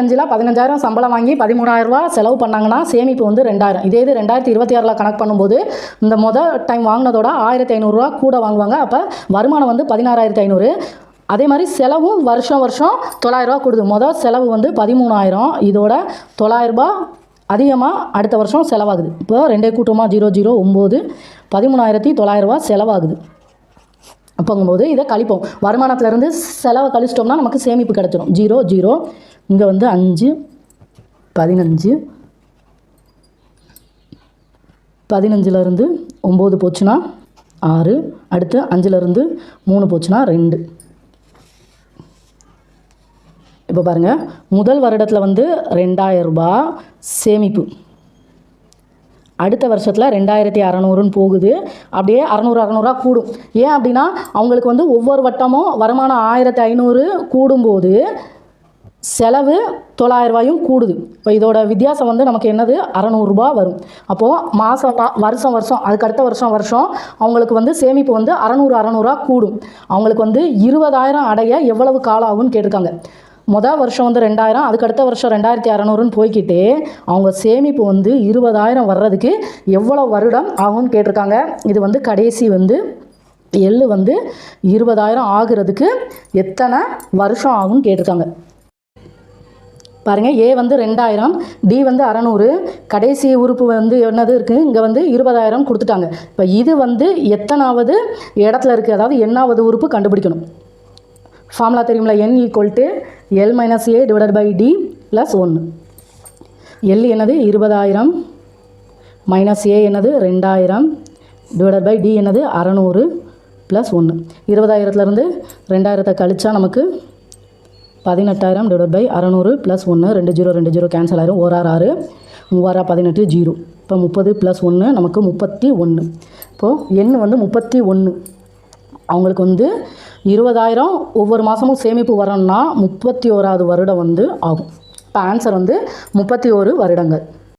அஞ்சில் பதினஞ்சாயிரம் சம்பளம் வாங்கி பதிமூணாயிரரூவா செலவு பண்ணாங்கன்னா சேமிப்பு வந்து ரெண்டாயிரம். இதே இது ரெண்டாயிரத்தி இருபத்தி ஆறில் கணக்கு பண்ணும்போது இந்த மொதல் டைம் வாங்கினதோட ஆயிரத்தி ஐநூறுரூவா கூட வாங்குவாங்க. அப்போ வருமானம் வந்து பதினாறாயிரத்தி ஐநூறு. அதே மாதிரி செலவும் வருஷம் வருஷம் தொள்ளாயிரரூவா கொடுது. மொதல் செலவு வந்து பதிமூணாயிரம். இதோட தொள்ளாயிரரூபா அதிகமாக அடுத்த வருஷம் செலவாகுது. இப்போ ரெண்டே கூட்டமாக ஜீரோ ஜீரோ ஒம்பது. பதிமூணாயிரத்தி தொள்ளாயிரரூவா செலவாகுது. அப்போங்கும்போது இதை கழிப்போம். வருமானத்துலேருந்து செலவை கழிச்சிட்டோம்னா நமக்கு சேமிப்பு கிடச்சிடும் ஜீரோ ஜீரோ. இங்கே வந்து அஞ்சு பதினஞ்சு. பதினஞ்சுலேருந்து ஒம்பது போச்சுன்னா ஆறு. அடுத்து அஞ்சுலேருந்து மூணு போச்சுன்னா ரெண்டு. இப்போ பாருங்கள் முதல் வருடத்தில் வந்து ரெண்டாயிரம் ரூபாய் சேமிப்பு. அடுத்த வருஷத்தில் ரெண்டாயிரத்தி அறநூறுன்னு போகுது. அப்படியே அறநூறு அறநூறுவா கூடும். ஏன் அப்படின்னா அவங்களுக்கு வந்து ஒவ்வொரு வட்டமும் வருமானம் ஆயிரத்தி ஐநூறு கூடும்போது செலவு தொள்ளாயிரரூவாயும் கூடுது. இப்போ இதோட வித்தியாசம் வந்து நமக்கு என்னது? அறநூறுரூபா வரும். அப்போது மாதம் வருஷம் வருஷம் அதுக்கு அடுத்த வருஷம் வருஷம் அவங்களுக்கு வந்து சேமிப்பு வந்து அறநூறு அறநூறுவா கூடும். அவங்களுக்கு வந்து இருபதாயிரம் அடைய எவ்வளவு காலம் ஆகும்னு கேட்டிருக்காங்க. மொதல் வருஷம் வந்து ரெண்டாயிரம் அதுக்கு அடுத்த வருஷம் ரெண்டாயிரத்தி அறநூறுன்னு போய்க்கிட்டே அவங்க சேமிப்பு வந்து இருபதாயிரம் வர்றதுக்கு எவ்வளோ வருடம் ஆகும்னு கேட்டிருக்காங்க. இது வந்து கடைசி வந்து எள்ளு வந்து இருபதாயிரம் ஆகிறதுக்கு எத்தனை வருஷம் ஆகும்னு கேட்டிருக்காங்க. பாருங்கள் ஏ வந்து ரெண்டாயிரம் டி வந்து அறநூறு கடைசி உறுப்பு வந்து என்னது இருக்குது இங்கே வந்து இருபதாயிரம் கொடுத்துட்டாங்க. இப்போ இது வந்து எத்தனாவது இடத்துல இருக்குது அதாவது எண்ணாவது உறுப்பு கண்டுபிடிக்கணும். ஃபார்முலா தெரியுமில்ல N equal to L minus A divided by D plus ஒன்று எல் என்னது இருபதாயிரம் மைனஸ் ஏ என்னது ரெண்டாயிரம் டிவைடட் பை டி என்னது அறநூறு ப்ளஸ் ஒன்று இருபதாயிரத்துலேருந்து ரெண்டாயிரத்தை கழித்தா நமக்கு பதினெட்டாயிரம் டிவைட் பை அறநூறு ப்ளஸ் ஒன்று ரெண்டு ஜீரோ ரெண்டு ஜீரோ கேன்சல் ஆயிரும். ஒரு ஆறு ஆறு. மூவாயிரம் பதினெட்டு ஜீரோ. இப்போ முப்பது ப்ளஸ் ஒன்று நமக்கு முப்பத்தி ஒன்று இப்போது எண் வந்து முப்பத்தி ஒன்று அவங்களுக்கு வந்து இருபதாயிரம் ஒவ்வொரு மாதமும் சேமிப்பு வரணும்னா முப்பத்தி ஓராவது வருடம் வந்து ஆகும். இப்போ ஆன்சர் வந்து முப்பத்தி ஓரு வருடங்கள்.